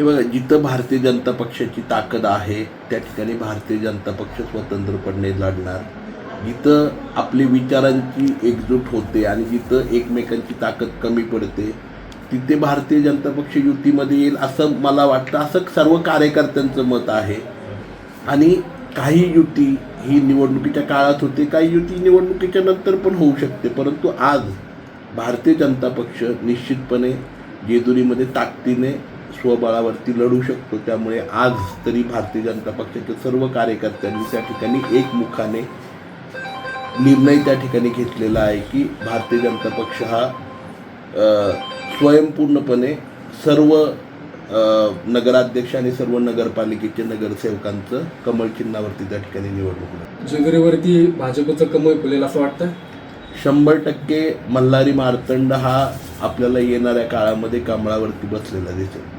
हे बघा जिथं भारतीय जनता पक्षाची ताकद आहे त्या ठिकाणी भारतीय जनता पक्ष स्वतंत्रपणे लढणार. जिथं आपली विचारांची एकजूट होते आणि जिथं एकमेकांची ताकद कमी पडते तिथे भारतीय जनता पक्ष युतीमध्ये येईल असं मला वाटतं. असं सर्व कार्यकर्त्यांचं मत आहे. आणि काही युती ही निवडणुकीच्या काळात होते काही युती निवडणुकीच्या नंतर पण होऊ शकते. परंतु आज भारतीय जनता पक्ष निश्चितपणे जेजुरीमध्ये ताकदीने स्वबळावरती लढू शकतो. त्यामुळे आज तरी भारतीय जनता पक्षाच्या सर्व कार्यकर्त्यांनी त्या ठिकाणी एकमुखाने निर्णय त्या ठिकाणी घेतलेला आहे की भारतीय जनता पक्ष हा स्वयंपूर्णपणे सर्व नगराध्यक्ष आणि सर्व नगरपालिकेचे नगरसेवकांचं कमळ चिन्हावरती त्या ठिकाणी निवडणूक लढवेल. जेजुरीवरती भाजपचं कमळ फुलेल असं वाटतं शंभर टक्के मल्हारी मार्तंड हा आपल्याला येणाऱ्या काळामध्ये कमळावरती बसलेला दिसेल.